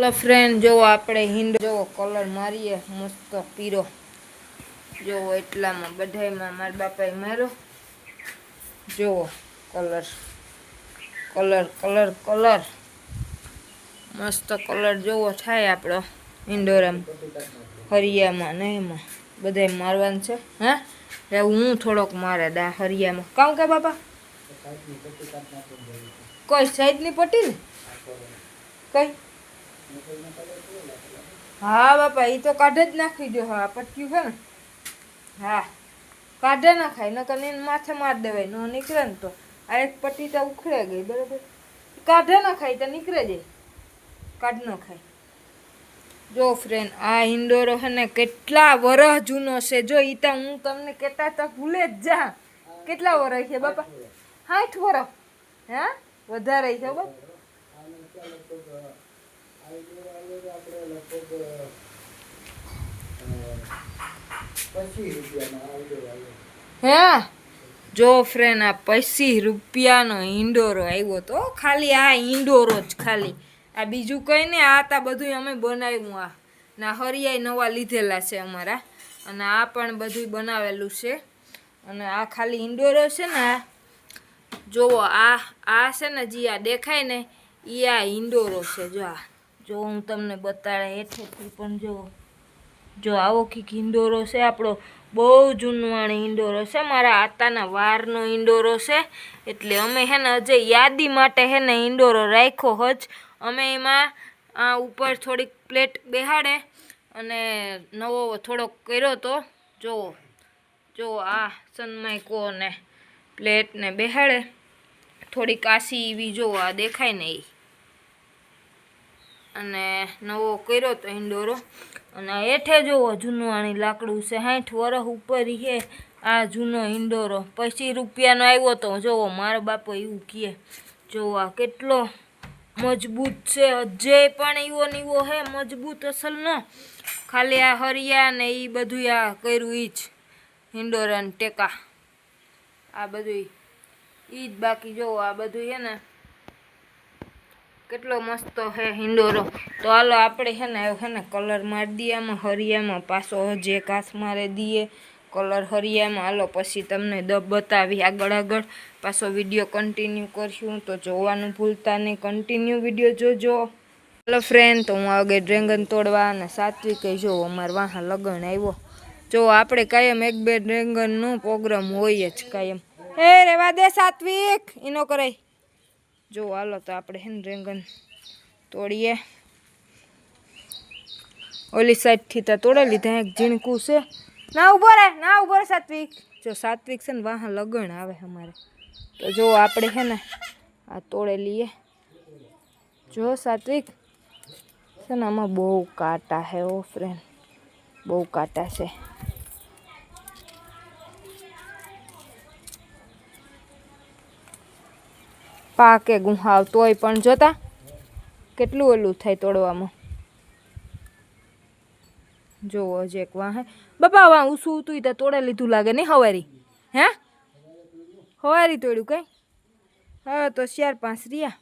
Hello friend જોવો આપણે હિન્દ જોવો કલર મારીએ. મસ્ત પીરો. જોવો એટલામાં બધાયમાં મારા બાપાએ માર્યો. જોવો કલર કલર કલર કલર મસ્ત કલર જોવો થાય આપણો ઇન્ડોરામ હરિયામાં ને એમાં. બધાય મારવાનું છે. હા? એવું હું થોડોક મારે દા હરિયામાં. કામ કે બાપા? કોઈ સાઈડની પટ્ટી ને? કઈ? હા બાપા એ તો કાઢે જ નાખી દો હા પટ્યું છે ને. હા કાઢે નાખાય નકર એને માથે માર દેવાય. નો નીકળે ને તો. આ એક પટ્ટી તો ઉખડે ગઈ બરાબર? કાઢે નાખાય તો નીકળે જાય કાઢ ન ખાય જો ફ્રેન્ડ આ ઇન્ડોરો છે ને કેટલા વરસ જૂનો છે. જો એ તો હું તમને કહેતા તો ભૂલે જ જા. કેટલા વરસ છે બાપા? સાઠ વરસ હે? વધારે છે બાપા. હે? જો ફ્રેન્ડ આ પચીસ રૂપિયાનો ઇન્ડોરો આવ્યો તો ખાલી આ ઇન્ડોરો જ ખાલી. આ બીજું કંઈ નહીં, આ તા બધું અમે બનાવ્યું આ. ના, હરિયાઈ નવા લીધેલા છે અમારા. અને આ પણ બધું બનાવેલું છે. અને આ ખાલી ઇન્ડોરો છે ને જોવો, આ આ છે ને, જે આ દેખાય ને એ આ ઇન્ડોરો છે, જો આ. જો હું તમને બતાડે હેઠેથી પણ જો જો આવો કંઈક ઇન્ડોરો છે આપણો બહુ જૂનવાણી ઇન્ડોરો છે મારા આતાના વારનો ઇન્ડોરો છે એટલે અમે હે ને હજે યાદી માટે હે ને ઇન્ડોરો રાખ્યો હજ. અમે એમાં આ ઉપર થોડીક પ્લેટ બેહાડે અને નવો થોડોક કર્યો તો, જો જો આ સનમાઈકો ને પ્લેટને બેહાડે. થોડીક આસી એવી જો આ દેખાય ને એ અને નવો કર્યો તો ઇન્ડોરો અને હેઠે હેઠે જોવો આની લાકડું છે. સાઠ વરસ ઉપર છે આ જૂનો ઇન્ડોરો પછી રૂપિયાનો આવ્યો તો જોવો, મારો બાપો એવું કહે. જોવો કેટલો મજબૂત છે. હજે પણ એવો ને એવો હે, મજબૂત અસલનો ખાલી આ હરિયા ને એ બધું આ કર્યું એ જ હિંડોરાને ટેકા. આ બધું એ જ બાકી જોવો, આ બધું છે ને કેટલો મસ્ત હે હિંડોરો. તો હાલો આપણે છે ને હે ને કલર મારી દઈએ, આમાં હરિયામાં પાછો જે કાથ મારે દઈએ. કલર હરિયામાં, હાલો પછી તમને દ બતાવી આગળ આગળ. પાછો વીડિયો કન્ટિન્યુ કરશું, તો જોવાનું ભૂલતા નહીં. કન્ટિન્યુ વીડિયો જોજો. હેલો ફ્રેન્ડ તો હું આગળ ડ્રેગન તોડવા અને સાત્વિક જો અમારે વાહ લગન આવ્યો. જો આપણે કાયમ એક બે ડ્રેગનનો પ્રોગ્રામ હોય જ કાયમ. હે રેવા દે સાત્વિક એનો કરાય. જો હાલો તો આપણે હે ને ડ્રેગન તોડીએ. ઓલી સાઈડથી તો તોડે લીધા, એક ઝીણકું છે. ના ઊભો રે, ના ઊભો રે સાત્વિક. જો સાત્વિક છે ને વાહ લગણ આવે અમારે. તો જો આપણે છે ને આ તોડે લઈએ જો સાત્વિક. છે ને આમાં બહુ કાંટા છે ઓ ફ્રેન્ડ બહુ કાંટા છે. પાકે ગુહાવ તોય પણ જોતા કેટલું ઓલું થાય તોડવામાં. જોવો જે એક વાહે બાપા વાહ ઉસું ઉતું તો તોડે લીધું લાગે નહીં હવારી? હે? હવારી તોડ્યું કઈ? હવે તો ચાર પાંચ રહ્યા.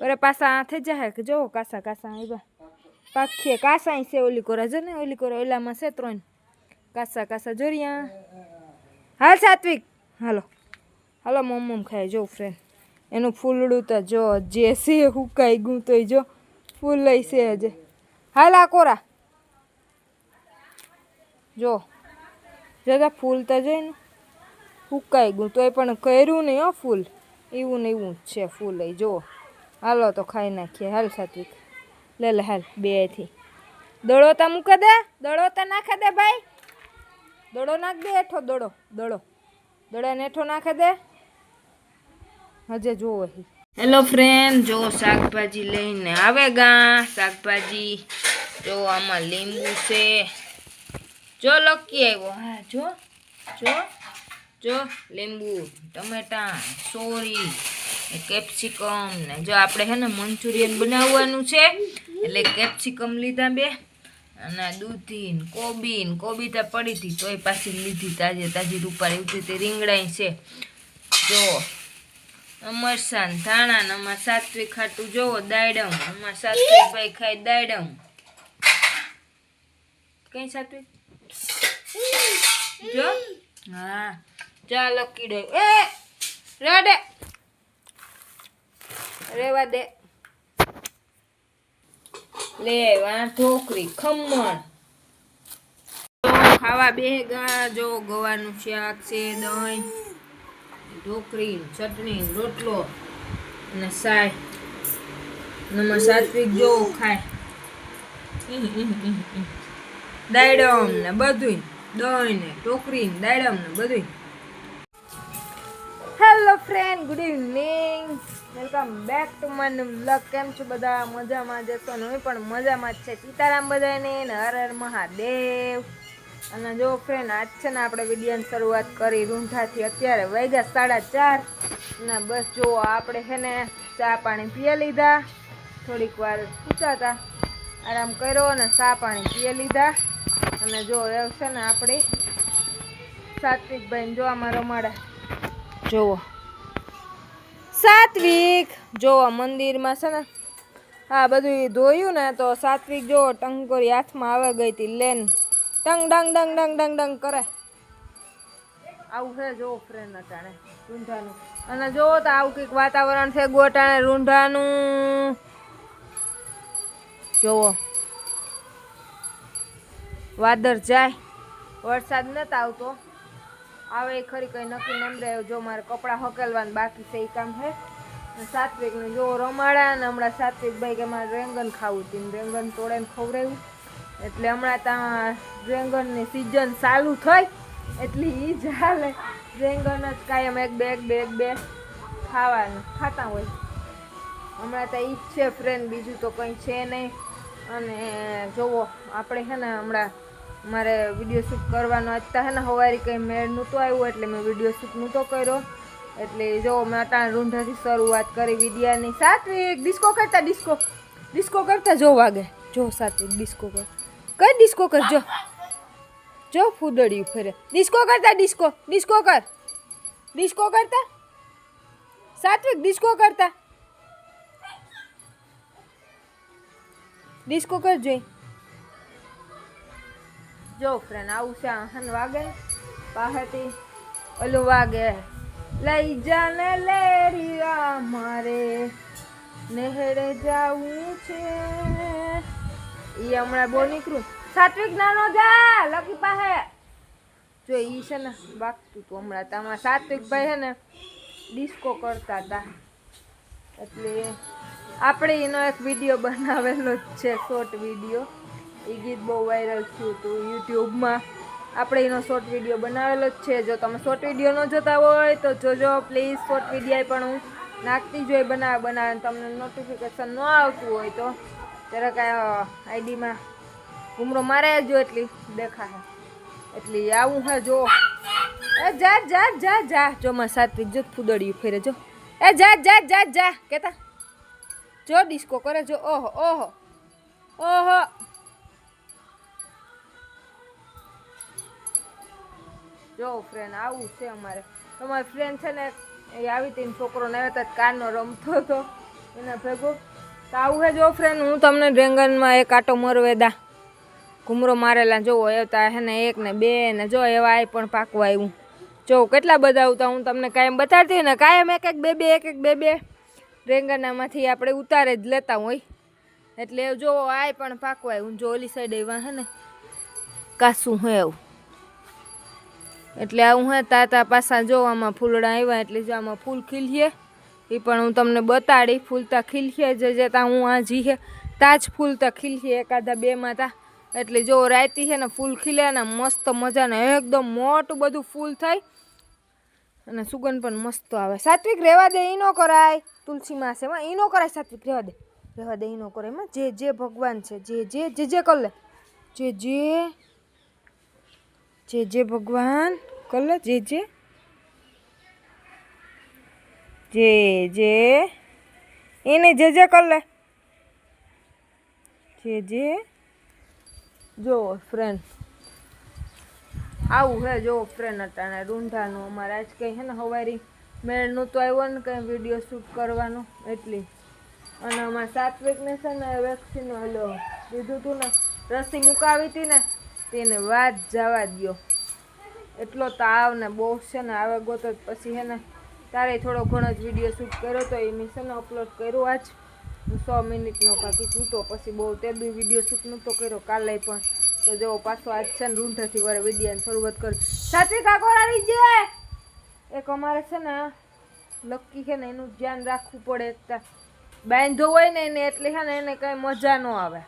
અરે પાછા હાથે હે કે જોવો, કાસા કાસા આવ્યા પાખીએ કાસા છે, ઓલી કોરા જો ને, ઓલી કોરા ઓલામાં છે ત્રણ. કાસા કાસા જોરિયા હાલ સાત્વિક. હાલો. હાલો, મમ ખાય જો ફ્રેન્ડ એનું ફૂલડું તો જો, જે છે હુકાઈ ગયું તોય જો ફૂલ લઈ છે હજે. હાલ આ કોરા. જો જતા ફૂલ તો જોઈને હુકાઈ ગયું, તોય પણ કર્યું નહીં હો ફૂલ. એવું ને એવું છે ફૂલ એ જુઓ હાલો તો ખાઈ નાખીએ. હાલ સાત્વિક. લે લે, હાલ બેથી દડો તા મૂકે દે. દડો તા નાખે દે ભાઈ. દડો નાખ દે હેઠો, દડો દડો. દડાને હેઠો નાખે દે. હજે જોવો હેલો ફ્રેન્ડ જો શાકભાજી લઈને આવે ગા શાકભાજી જો આમાં લીંબુ છે. જો લકી આવ્યો હા, જો જો જો, લીંબુ, ટમેટા, સોરી કેપ્સિકમ, ને જો આપણે છે ને મંચુરિયન બનાવવાનું છે, એટલે કેપ્સિકમ લીધા બે, અને દૂધી, ને કોબી ને કોબી તો પડી હતી, તોય પાછી લીધી, તાજે તાજી રૂપાળી ઉઠી તે રીંગણાઈ છે. જો મરસાન ધાણા અમાર સાત્વિક ખાટું જોવો દાયડમ અમાર સાત્વિકભાઈ ખાય દાયડમ કઈ સાત્વિક? જો. હા. ચાલો કીડો એ દે રેવા દે. લે વા ઢોકરી ખમણ. ખાવા બે ગા, જો ગવાનું શાક છે, દહીં. ઢોકરી ચટણી, રોટલો અને સાય નમા સાત્વિક જો ખાય. દાડમ ને બધું દહીં ને ટોકરી ને દાડમ ને બધું hello friend good evening welcome back to my blog કેમ છો બધા? મજામાં જશો ને? પણ મજામાં જ છે. સીતારામ બધાને ને હર હર મહાદેવ. અને જો ફ્રેન્ડ આજ છે ને આપણે વિડીયોની શરૂઆત કરી રૂંઢાથી. અત્યારે વાગ્યા સાડા ચાર ને બસ જો આપણે છે ને ચા પાણી પીએ લીધા. થોડીક વાર પૂછાતા આરામ કર્યો અને ચા પાણી પીએ લીધા. અને જો એવું છે ને આપણે સાત્વિકભાઈને જોવામાં રમાડા. જુઓ સાત્વિક! જોવો, મંદિરમાં છે ને હા બધું ધોયું ને તો સાત્વિક જોવો ટંકોરી હાથમાં આવે ગઈ હતી, લેન. ટંગ ડંગ ડંગ ડંગ ડંગ ડંગ કરે. આવું છે જો ફ્રેન્ડ અટાણે રૂંઢાનું અને જો તો આવું કંઈક વાતાવરણ છે, ગોટાણે રૂંઢાનું જોવો વાદર જાય. વરસાદ નથી આવતો. આવે ખરી કઈ નક્કી નમ રહ્યો જો મારે કપડાં હકેલવાનું બાકી છે, એ કામ છે સાત્વિકને જો રમાડા અને હમણાં સાત્વિક ભાઈ કે મારે રેંગન ખાવું હતું રેંગન તોડે ખવડાવ્યું. એટલે હમણાં ત્યાં રેંગનની સિઝન ચાલુ થઈ, એટલે એ હાલે. રેંગન જ કાયમ એક બે એક બે એક બે ખાવાનું, ખાતા હોય. હમણાં તો એ જ છે ફ્રેન્ડ બીજું તો કંઈ છે નહીં. અને જોવો, આપણે છે ને હમણાં મારે વીડિયો શૂટ કરવાનો હતા હે ને સવારે કંઈ મેળ નહોતો આવ્યું, એટલે મેં વીડિયો શૂટ નહોતો કર્યો. એટલે જો મેં અટાણ રૂંઢાથી શરૂઆત કરી વિડીયાની સાત્વિક ડિસ્કો કરતા ડિસ્કો ડિસ્કો કરતા જો વાગે જો સાત્વિક ડિસ્કો કર. કઈ ડિસ્કો કર જો જો ફૂદડિયું ફેરે ડિસ્કો કરતા ડિસ્કો ડિસ્કો કર ડિસ્કો કરતા સાત્વિક ડિસ્કો કરતા ડિસ્કો કર જોઈ જો ફ્રેન્ડ આવું છે હન વાગે પાસેથી ઓલું વાગે. લઈ જાને લેરિયા મારે, નહેરે જાવું છે. ઈ હમણાં બહુ નીકળું સાત્વિક નાનો જા, લકી પાસે. જો ઈ છે ને વાગતું હતું હમણાં તમારા સાત્વિક ભાઈ છે ને ડિસ્કો કરતા હતા. એટલે આપણે એનો એક વીડિયો બનાવેલો જ છે શોર્ટ વીડિયો એ ગીત બહુ વાયરલ થયું હતું યુટ્યુબમાં. આપણે એનો શોર્ટ વીડિયો બનાવેલો જ છે. જો તમે શોર્ટ વીડિયો ન જોતા હોય તો જોજો પ્લીઝ શોર્ટ વીડિયો પણ હું નાખતી જોઈ બનાવે બનાવે તમને નોટિફિકેશન ન આવતું હોય તો. કાંઈ આઈડીમાં ઘૂમરો મારે જો એટલી દેખાશે. એટલી આવું હે, જો. એ જા જા જા જા. જો માં સાત્વિક જો ફૂદડિયું ફેરે, જો. એ જા જા જા જા, કેતા. જો ડિસ્કો કરે, જો. ઓહો ઓહો. ઓહો. જો ફ્રેન્ડ આવું છે અમારે. તમારી ફ્રેન્ડ છે ને, એ આવી હતી છોકરો ને આવ્યો કારનો રમતો હતો. એના ભેગો તો આવું છે જો ફ્રેન્ડ હું તમને ડ્રેંગનમાં એક આટો મરવે દા. ઘુમરો મારેલા જોવો એવતા હે ને એક ને બે ને જો એવા આય પણ પાકવા આવ્યું જો કેટલા બધા આવતા હું તમને કાયમ બતાડતી ને, કાયમ એક એક બે બે, એક એક બે બે ડ્રેંગનામાંથી આપણે ઉતારે જ લેતા હોય. એટલે જો આય પણ પાકવા આવ્યું જો ઓલી સાઈડ એવા હે ને, કાસું હે એવું એટલે આવું હે, તાતા પાસા જોવામાં ફૂલડા આવ્યા એટલે જો આમાં ફૂલ ખીલીએ એ પણ હું તમને બતાડી, ફૂલતા ખીલખીએ જે જે તા હું. આ જીહે તાજ ફૂલતા ખીલખીએ એકાદા બે માતા એટલે જો રાયતી છે ને ફૂલ ખીલે ને મસ્ત મજાને એકદમ મોટું બધું ફૂલ થાય. અને સુગંધ પણ મસ્ત આવે. સાત્વિક રહેવા દે નો કરાય. તુલસી છે. એ ન કરાય સાત્વિક રહેવા દે. રહેવા દે, ઈ નો કરાય. એમાં જે જે ભગવાન છે, જે જે જે જે કર જે જે જે જે ભગવાન કર જે જે જે જે. એને જે જે કર લે. જે જે. જો ફ્રેન્ડ આવું હે, જો ફ્રેન્ડ અટાણે રૂંઢાનું અમારે આજ કંઈ હે ને હવારી. મેળનું તો આવ્યો ને કંઈ વીડિયો શૂટ કરવાનો, એટલી. અને અમારે સાત્વિકને છે ને વેક્સિન હલો લીધું હતું ને, રસી મુકાવી હતી ને, તેને વાત જવા દો એટલો તાવ ને બહુ છે ને, આવે ગોતો પછી હે ને તારે થોડો ઘણો જ વીડિયો શૂટ કર્યો તો એ મેં અપલોડ કર્યો આજ. સો મિનિટનો કાંકી છૂટો પછી બહુ તે બી વીડિયો શૂટ નહોતો કર્યો કાલે પણ. તો જો પાછો આજ છે ને રૂંઢાથી વાળા વિડીયાની શરૂઆત કરી. સાચી આવી જાય એક અમારે છે ને લક્કી છે ને એનું ધ્યાન રાખવું પડે બાંધો હોય ને એને એટલે છે ને એને કાંઈ મજા ન આવે.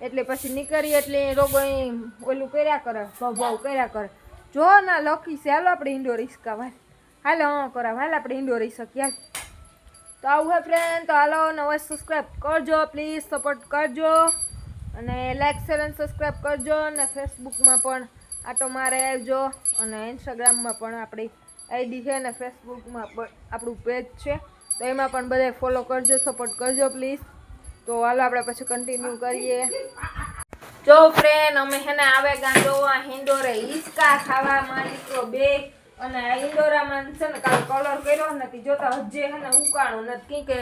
એટલે પછી નીકળી એટલે એ રોગો એ ઓલું કર્યા કરે ભાવ કર્યા કરે. જો ના લખી છે, હાલો આપણે ઇન્ડોર ભાઈ હાલો હા કરાવ હાલ આપણે ઇન્ડોર રહી શકીએ. તો આવું હે ફ્રેન્ડ તો હાલો, નવા સબસ્ક્રાઈબ કરજો પ્લીઝ સપોર્ટ કરજો. અને લાઈક શેર અને સબસ્ક્રાઈબ કરજો. અને ફેસબુકમાં પણ આટો મારે આવજો. અને ઇન્સ્ટાગ્રામમાં પણ આપણી આઈડી છે અને ફેસબુકમાં પણ આપણું પેજ છે. તો એમાં પણ બધા ફોલો કરજો સપોર્ટ કરજો પ્લીઝ તો હાલો, આપણે પછી કન્ટિન્યુ કરીએ. જો ફ્રેન્ડ અમે હેને આવે ગાંડો હિંડોરે હિંચકા ખાવા માલિકો બે અને આ છે ને કાલ કલર કર્યો નથી જોતા હજે હે ને ઉકાણું નથી. કે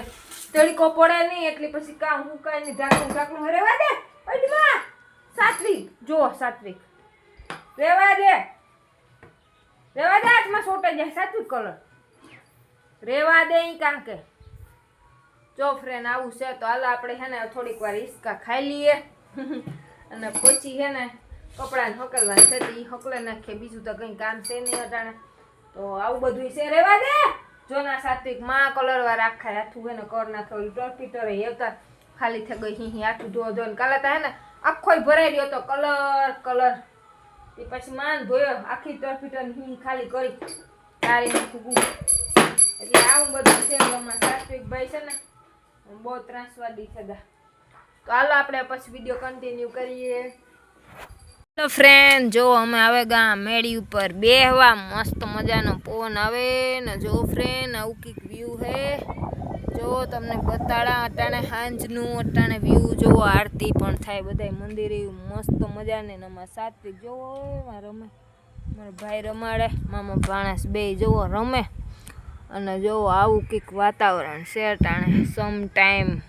તડકો પડે નહીં, એટલે પછી કામ હુકાય નહીં ઢાંકણું ઢાંકણું રેવા દે. અડમાં. સાત્વિક. જો સાત્વિક. રેવા દે. રેવા દે, હાથમાં છોટે જાય. સાત્વિક કલર રેવા દે અહીં કાં કે જો ફ્રેન્ડ આવું છે તો હાલ આપણે છે ને થોડીક વાર હિસકા ખાઈ લઈએ. અને પછી છે ને કપડાને હકલવાનું છે એ હકલે નાખીએ બીજું તો કંઈ કામ છે નહીં અટાણે. તો આવું બધું છે રેવા દે. જો ના સાત્વિકમાં કલર વાર આખા હાથું હે ને કર નાખે, ઓલી ટર્પીટર હેવતા ખાલી થઈ ગઈ હિ હાથું ધોવા ધો ને કાલે તો હે ને આખોય ભરાઈ રહ્યો તો કલર કલર. એ પછી માન ધોયો, આખી ટર્પીટર હી ખાલી કરી. તારી નાખું એટલે આવું બધું છે અમારા સાત્વિક ભાઈ છે ને, બહુ ત્રાસવાદી છે તો હાલો આપણે પછી વીડિયો કન્ટિન્યુ કરીએ. હેલો ફ્રેન્ડ જો અમે આવે ગા મેળી ઉપર બેહવા, મસ્ત મજાનો પવન આવે ને જો ફ્રેન્ડ આવું કંઈક વ્યૂ હે. જો તમને બતાડા, અટાણે સાંજનું અટાણે વ્યૂ જોવો આરતી પણ થાય બધાય મંદિરે મસ્ત મજાને ને અમારા સાત્વિક જોવો રમે. મારો ભાઈ રમાડે, મામા ભાણસ બે જોવો રમે. અને જોવો આવું કંઈક વાતાવરણ છે અટાણે સમ ટાઈમ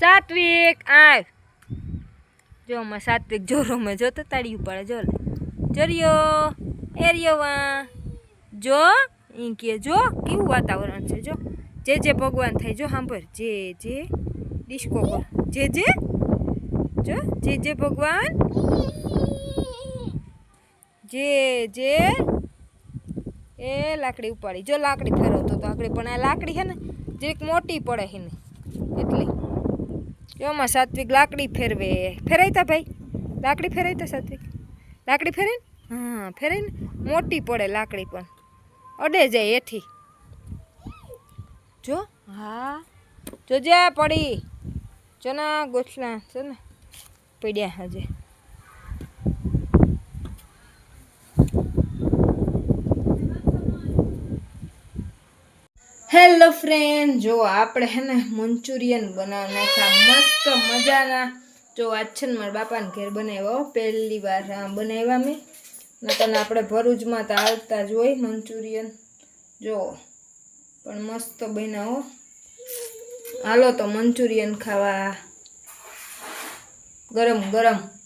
સાત્વિક આવ જો અમારે સાત્વિક જો રમે જો તો તાળી ઉપાડે, જો લે. જરિયો એરિયોવા જો, ઈ કે જો, કેવું વાતાવરણ છે, જો. જે જે ભગવાન થાય, જો સાંભળ. જે જે ડિસ્કો કર જે જે, જો, જે જે ભગવાન. જે જે, એ લાકડી ઉપાડી. જો લાકડી ફેરવતો તો આગળ પણ આ લાકડી છે ને જેક મોટી પડે છે ને, એટલે. જોમાં સાત્વિક લાકડી ફેરવે. ફેરાયતા ભાઈ? લાકડી ફેરાયતા સાત્વિક? લાકડી ફેરે ને? હા ફેરે ને? મોટી પડે લાકડી પણ. અડે જાય એથી. જો. હા. જોજે પડી. જો ના ગોઠલા છે ને પડ્યા હજે. હેલો ફ્રેન્ડ જો આપણે હે ને મંચુરિયન બનાવી નાખ્યા. મસ્ત મજાના. જો આજ છે ને મારા બાપાને ઘેર બનાવ્યો પહેલી વાર બનાવ્યા મેં. નકર આપણે ભરૂચમાં તો આવતા જ હોય મંચુરિયન. જો, પણ મસ્ત બનાવો. હાલો તો મંચુરિયન ખાવા. ગરમ ગરમ.